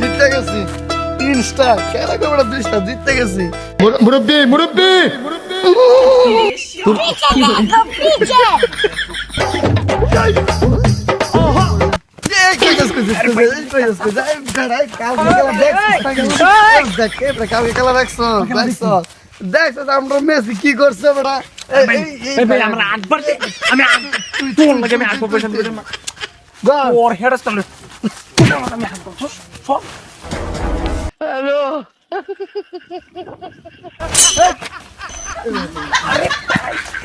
জিততে গেছি। তিন স্টার খেলা করে দুই স্টার জিততে গেছি। মুরব্বী মুরব্বী! দেখছ, আমরা মেসি কি করছে বেটা? আমরা একবার আমি তোর লাগে আমি একবার পয়সা না ওর হেড স্টাইল আমি একবার সর, সর। হ্যালো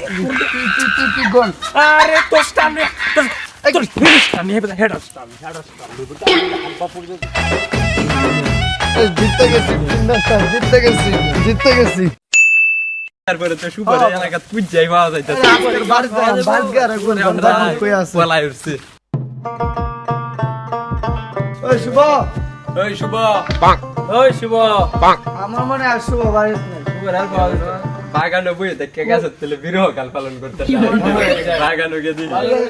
তুই তুই তুই তুই গোল আরে তোর নে তোর তোর হেড স্টাইল নে হেড স্টাইল হেড এই, জিততে গেছি জিততে গেছি জিততে গেছি তারপরে তো সুপার এলাকা যাইতেছে আজকের বাড়িতে বাড়িতে আর একবার বন্ধা কই আছে ওই শুভ। ওই শুভ। ওই শুভ। আমার মনে হয় শুভ বাড়িতে নেই। শুভর আর পাওয়া। বাগানে দেখে গেছে তাহলে বিরহ কাল পালন করতে বাগানে গিয়ে দিই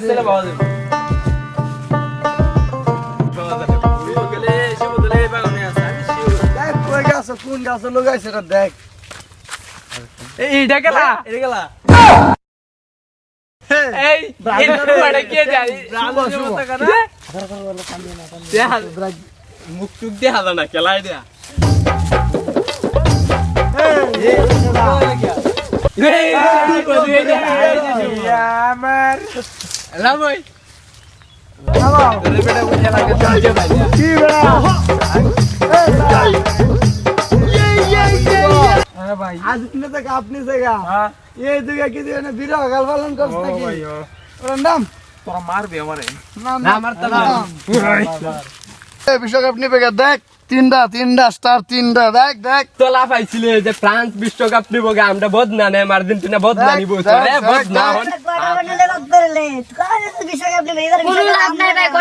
ছেলে পাওয়া যাবে শুভ কোন গাছ লাগাইছে এটা দেখ। এইটা গেলা এটা গেলা এই এই কে যায় শুভ, শুভ। মুখ টুক দিয়ে হাজা না খেলাই দেয়া আমার লাভই কি বেড়া আরে ভাই আজ তুমি থেকে আপনি থেকে হ্যাঁ এই দুগে কি দিয়ে বিরহ গাল পালন করছ নাকি ওর নাম তোরা মারবে আমারে? বিশ্বকাপ নিবে দেখ তিনটা তিনটা স্টার তিনটা। দেখ দেখ। তোলা পাইছিলে যে ফ্রান্স বিশ্বকাপ নিব গে আমরা বদনা নেম আর্জেন্টিনা বদনা নিব। দেখ, রে বদনা বিশ্বকাপ নেবে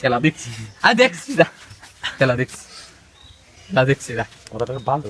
খেলা দেখছি আর দেখছি দা খেলা দেখছি খেলা দেখছি না ওটা তো ভালো